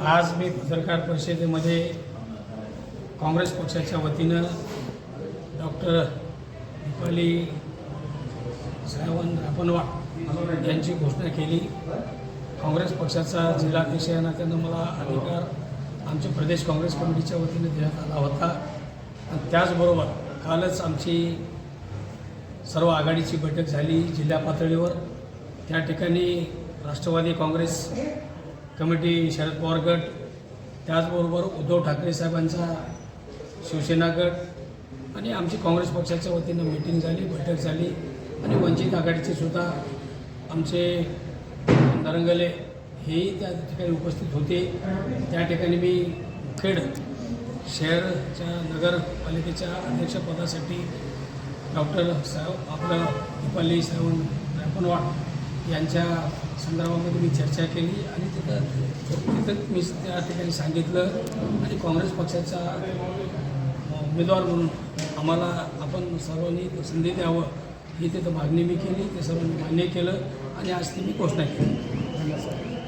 आज मी पत्रकार परिषदेमध्ये काँग्रेस पक्षाच्या वतीनं डॉक्टर दीपाली श्रावण रापणवाड यांची घोषणा केली. काँग्रेस पक्षाचा जिल्हाध्यक्ष या नात्यानं मला अधिकार आमच्या प्रदेश काँग्रेस कमिटीच्या वतीनं देण्यात आला होता. आणि त्याचबरोबर कालच आमची सर्व आघाडीची बैठक झाली जिल्हा पातळीवर. त्या ठिकाणी राष्ट्रवादी काँग्रेस कमिटी शरद पवार गट त्याचबरोबर उद्धव ठाकरे साहेबांचा शिवसेना गट आणि आमची काँग्रेस पक्षाच्या वतीनं मीटिंग झाली बैठक झाली आणि वंचित आघाडीचे सुद्धा आमचे नरंगले हेही त्या ठिकाणी उपस्थित होते. त्या ठिकाणी मी खेड शहरच्या नगरपालिकेच्या अध्यक्षपदासाठी डॉक्टर साहेब आपलं दीपाली सावंत रायपणवाड यांच्या संदर्भामध्ये मी चर्चा केली आणि तिथं तिथं मी त्या ठिकाणी सांगितलं आणि काँग्रेस पक्षाचा उमेदवार म्हणून आम्हाला आपण सर्वांनी संधी द्यावं ही तिथं मागणी मी केली ते सर्वांनी मान्य केलं आणि आज ती मी घोषणा केली. धन्यवाद